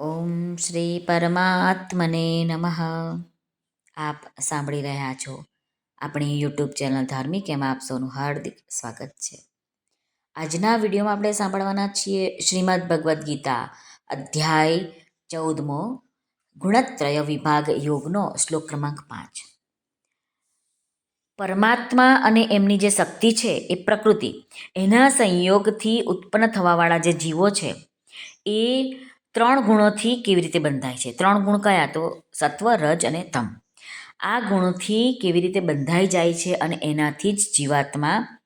ઓમ શ્રી પરમાત્મને નમઃ. આપ સાંભળી રહ્યા છો આપણી યુટ્યુબ ચેનલ ધાર્મિક એમાં આપ સૌનું હાર્દિક સ્વાગત છે. આજના વિડીયોમાં આપણે સાંભળવાના છીએ શ્રીમદ ભગવદ્ ગીતા અધ્યાય ચૌદમો ગુણત્રય વિભાગ યોગનો શ્લોક ક્રમાંક પાંચ. પરમાત્મા અને એમની જે શક્તિ છે એ પ્રકૃતિ, એના સંયોગથી ઉત્પન્ન થવાવાળા જે જીવો છે, એ ત્રણ ગુણોથી કેવી રીતે બંધાય છે? ત્રણ ગુણ કયા? તો સત્વ, રજ અને તમ. આ ગુણોથી કેવી રીતે બંધાઈ જાય છે અને એનાથી જ જીવાત્મા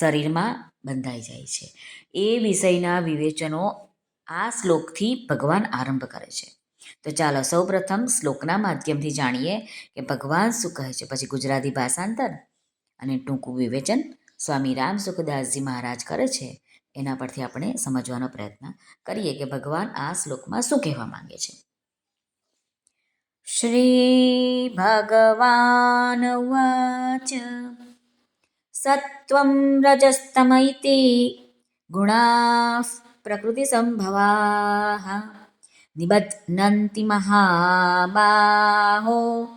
શરીરમાં બંધાઈ જાય છે. એ વિષયના વિવેચનો આ શ્લોકથી ભગવાન આરંભ કરે છે. તો ચાલો, સૌપ્રથમ શ્લોકના માધ્યમથી જાણીએ કે ભગવાન શું કહે છે? પછી ગુજરાતી ભાષાંતર અને ટૂંકું વિવેચન સ્વામી રામ સુખદાસજી મહારાજ કરે છે. એના પરથી આપણે સમજવાનો પ્રયત્ન કરીએ કે ભગવાન આ શ્લોકમાં શું કહેવા માંગે છે. શ્રી ભગવાન વાચ સત્વમ રજસ્તમૈતિ, ગુણા પ્રકૃતિ સંભવા નિબધ્નંતિ મહાબાહો,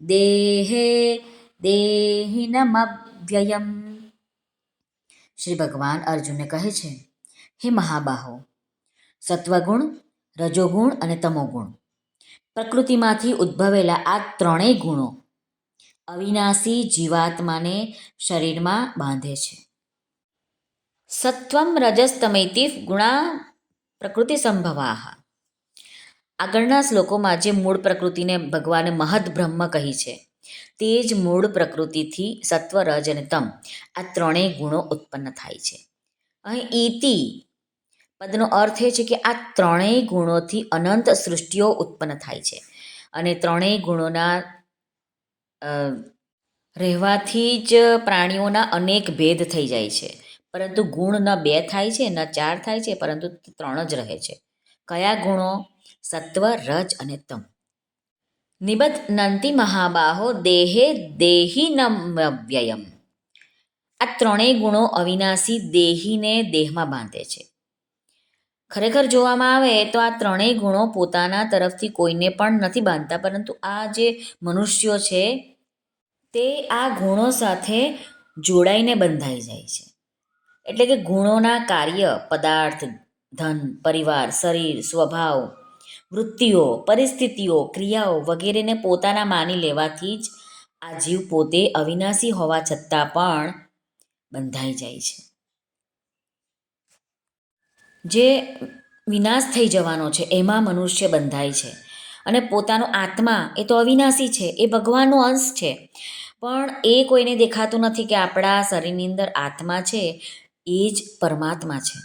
દેહે દેહિનમવ્યયમ શ્રી ભગવાન અર્જુનને કહે છે, હે મહાબાહો, સત્વગુણ, રજોગુણ અને તમોગુણ, પ્રકૃતિમાંથી ઉદ્ભવેલા આ ત્રણેય ગુણો અવિનાશી જીવાત્માને શરીરમાં બાંધે છે. સત્વમ રજસ્તમૈતિ ગુણા પ્રકૃતિ સંભવાહ. આગળના શ્લોકોમાં જે મૂળ પ્રકૃતિને ભગવાને મહદ બ્રહ્મ કહી છે તે જ મૂળ પ્રકૃતિથી સત્વ રજ અને તમ. આ ત્રણેય ગુણો ઉત્પન્ન થાય છે. અહીં ઈતિ પદનો અર્થ એ છે કે આ ત્રણેય ગુણોથી અનંત સૃષ્ટિઓ ઉત્પન્ન થાય છે. અને ત્રણેય ગુણોના રહેવાથી જ પ્રાણીઓના અનેક ભેદ થઈ જાય છે. પરંતુ ગુણ ન બે થાય છે, ન ચાર થાય છે, પરંતુ ત્રણ જ રહે છે. કયા ગુણો? સત્વ રજ અને તમ. નિબદ્ધ નંતિ મહાબાહો દેહે દેહી વ્યયમ આ ત્રણેય ગુણો અવિનાશી દેહીને દેહમાં બાંધે છે ખરેખર જોવામાં આવે તો આ ત્રણેય ગુણો પોતાના તરફથી કોઈને પણ નથી બાંધતા પરંતુ આ જે મનુષ્યો છે તે આ ગુણો સાથે જોડાઈને બંધાઈ જાય છે એટલે કે ગુણોના કાર્ય પદાર્થ ધન પરિવાર શરીર સ્વભાવ વૃત્તિઓ, પરિસ્થિતિઓ, ક્રિયાઓ વગેરેને પોતાના માની લેવાથી જ આ જીવ પોતે અવિનાશી હોવા છતાં પણ બંધાઈ જાય છે. જે વિનાશ થઈ જવાનો છે, એમાં મનુષ્ય બંધાય છે. અને પોતાનો આત્મા એ તો અવિનાશી છે, એ ભગવાનનો અંશ છે. પણ એ કોઈને દેખાતું નથી કે આપણા શરીરની અંદર આત્મા છે, એ જ પરમાત્મા છે.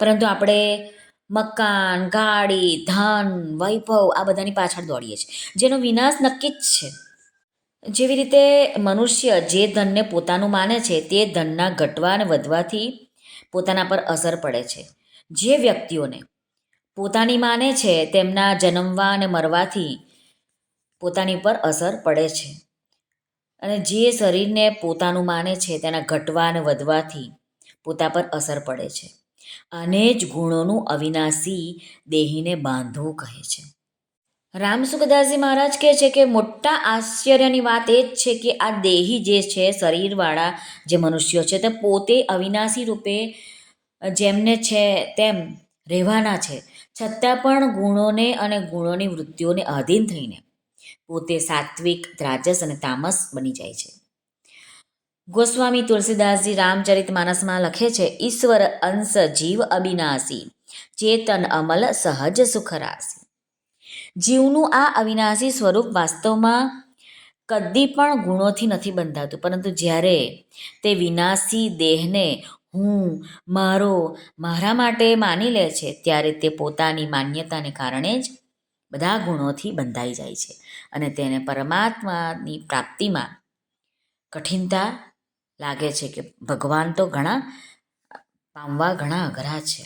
પરંતુ આપણે મકાન, ગાડી, ધન, વૈભવ, આ બધાની પાછળ દોડીએ છીએ. જેનો વિનાશ નક્કી જ છે. જેવી રીતે મનુષ્ય જે ધનને પોતાનું માને છે, તે ધનના ઘટવા અને વધવાથી પોતાના પર અસર પડે છે. જે વ્યક્તિઓને પોતાની માને છે, તેમના જન્મવા અને મરવાથી પોતાની પર અસર પડે છે. અને જે શરીરને પોતાનું માને છે, તેના ઘટવા અને વધવાથી પોતા પર અસર પડે છે. અને જ ગુણોનું અવિનાશી દેહીને બાંધવું કહે છે. રામ સુખદાસજી મહારાજ કહે છે કે મોટા આશ્ચર્યની વાત એ જ છે કે આ દેહી જે છે, શરીરવાળા જે મનુષ્યો છે, તે પોતે અવિનાશી રૂપે જેમને છે તેમ રહેવાના છે. છતાં પણ ગુણોને અને ગુણોની વૃત્તિઓને આધીન થઈને પોતે સાત્વિક દ્રાજસ અને તામસ બની જાય છે. ગોસ્વામી તુલસીદાસજી રામચરિત માનસમાં લખે છે, ઈશ્વર અંશ જીવ અવિનાશી, ચેતન અમલ સહજ સુખરાશી. જીવનું આ અવિનાશી સ્વરૂપ વાસ્તવમાં કદી પણ ગુણોથી નથી બંધાતું, પરંતુ જ્યારે તે વિનાશી દેહને હું, મારો, મારા માટે માની લે છે, ત્યારે તે પોતાની માન્યતાને કારણે જ બધા ગુણોથી બંધાઈ જાય છે અને તેને પરમાત્માની પ્રાપ્તિમાં કઠિનતા લાગે છે કે ભગવાન તો ઘણા પામવા ઘણા અઘરા છે.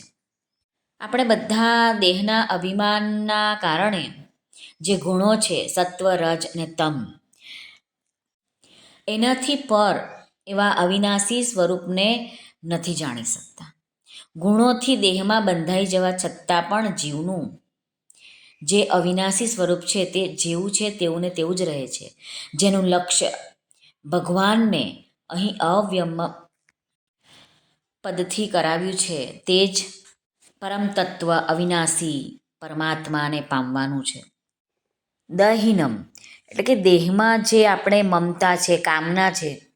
આપણે બધા દેહના અભિમાનના કારણે જે ગુણો છે, સત્વ, રજ અને તમ, એનાથી પર એવા અવિનાશી સ્વરૂપને નથી જાણી શકતા. ગુણોથી દેહમાં બંધાઈ જવા છતાં પણ જીવનું જે અવિનાશી સ્વરૂપ છે, તે જેવું છે, તેવું ને તેવું જ રહે છે. જેનું લક્ષ્ય ભગવાનને અહીં અવ્યમ પદથી કરાવ્યું છે. તે જ પરમ તત્વ અવિનાશી પરમાત્માને પામવાનું છે. દહીનમ, એટલે કે દેહમાં જે આપણે મમતા છે, કામના છે,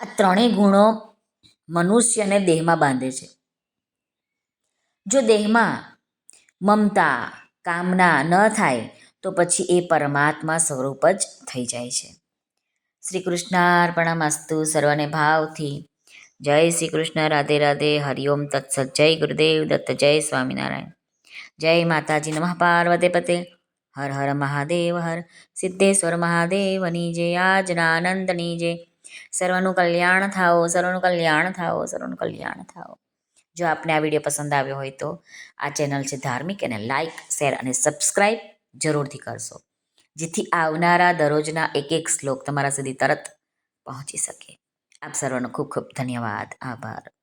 આ ત્રણેય ગુણો મનુષ્યને દેહમાં બાંધે છે. જો દેહમાં મમતા, કામના ન થાય, તો પછી એ પરમાત્મા સ્વરૂપ જ થઈ જાય છે. શ્રી કૃષ્ણાર્પણમસ્તુ સર્વને ભાવથી. જય શ્રી કૃષ્ણ રાધે રાધે હરિઓમ તત્સત, જય ગુરુદેવ દત્ત, જય સ્વામિનારાયણ. જય માતાજી નમઃ પાર્વતે પતે હર હર મહાદેવ, હર સિદ્ધેશ્વર મહાદેવની જય. આજનાનંદની જય. સર્વનું કલ્યાણ થાઓ, સર્વનું કલ્યાણ થાઓ, સર્વનું કલ્યાણ થાઓ. જો આપને આ વીડિયો પસંદ આવ્યો હોય તો આ ચેનલ છે ધાર્મિક, એને લાઇક શેર અને સબસ્ક્રાઈબ જરૂરથી કરશો. જેથી આવનારા દરરોજના એક એક શ્લોક તમારા સુધી તરત પહોંચી શકે. આપ સર્વનો ખૂબ ખૂબ ધન્યવાદ. આભાર.